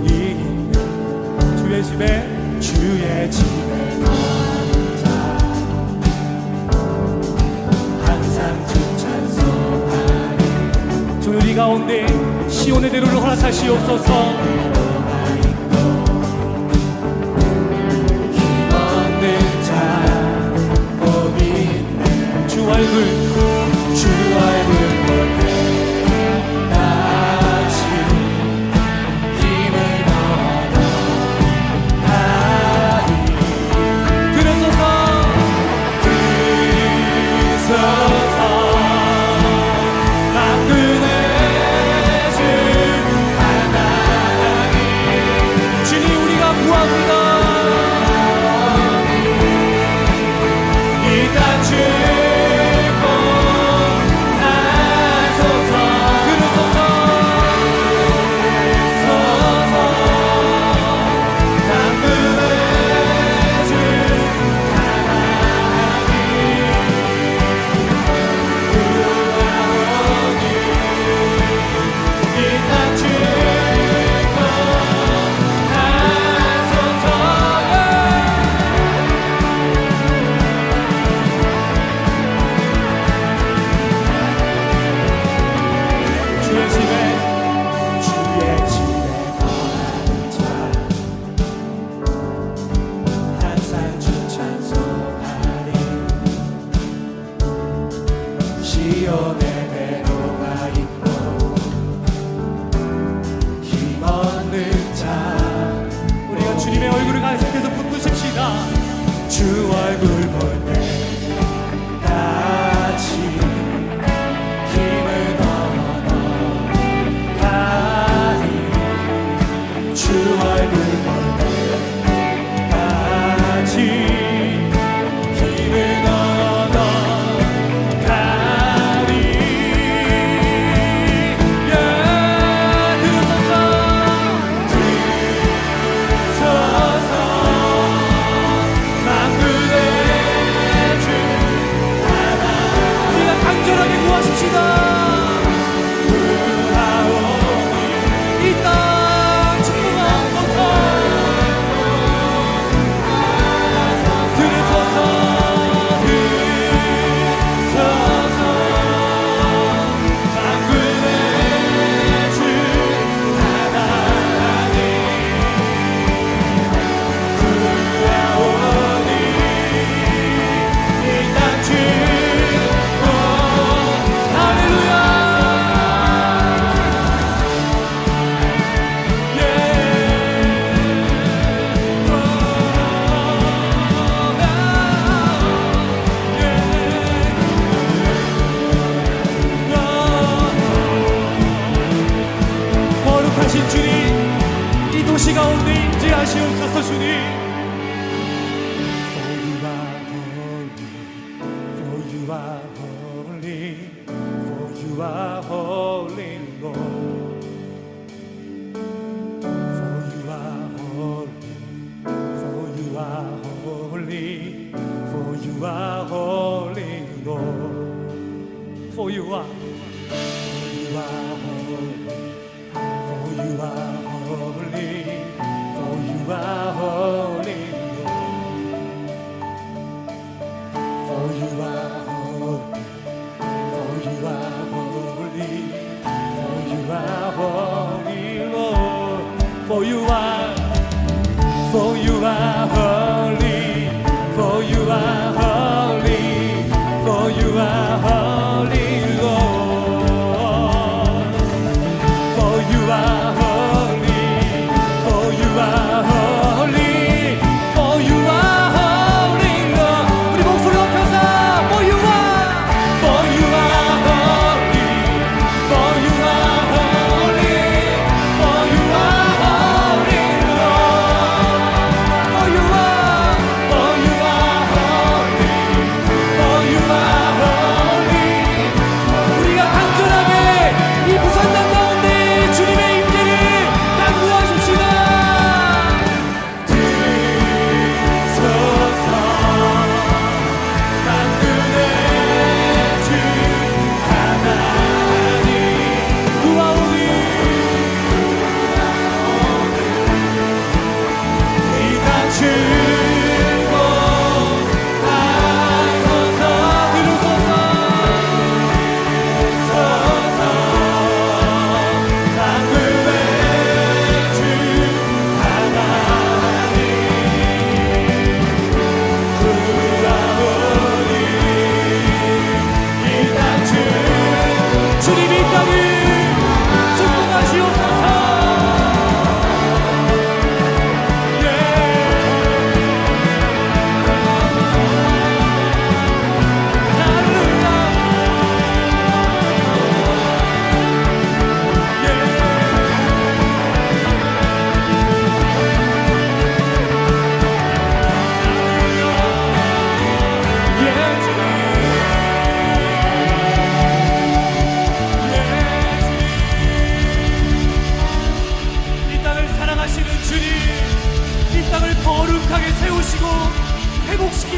여기 있는 주의 집에 주의 집에 항상 항상 주 찬송하리. 주 우리 가운데 시온의 대로를 허락하시옵소서. 주 얼굴 주 얼굴. Imagine 가운데 임재하시옵소서 주님 For you are. you are, for you are.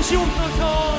주시옵소서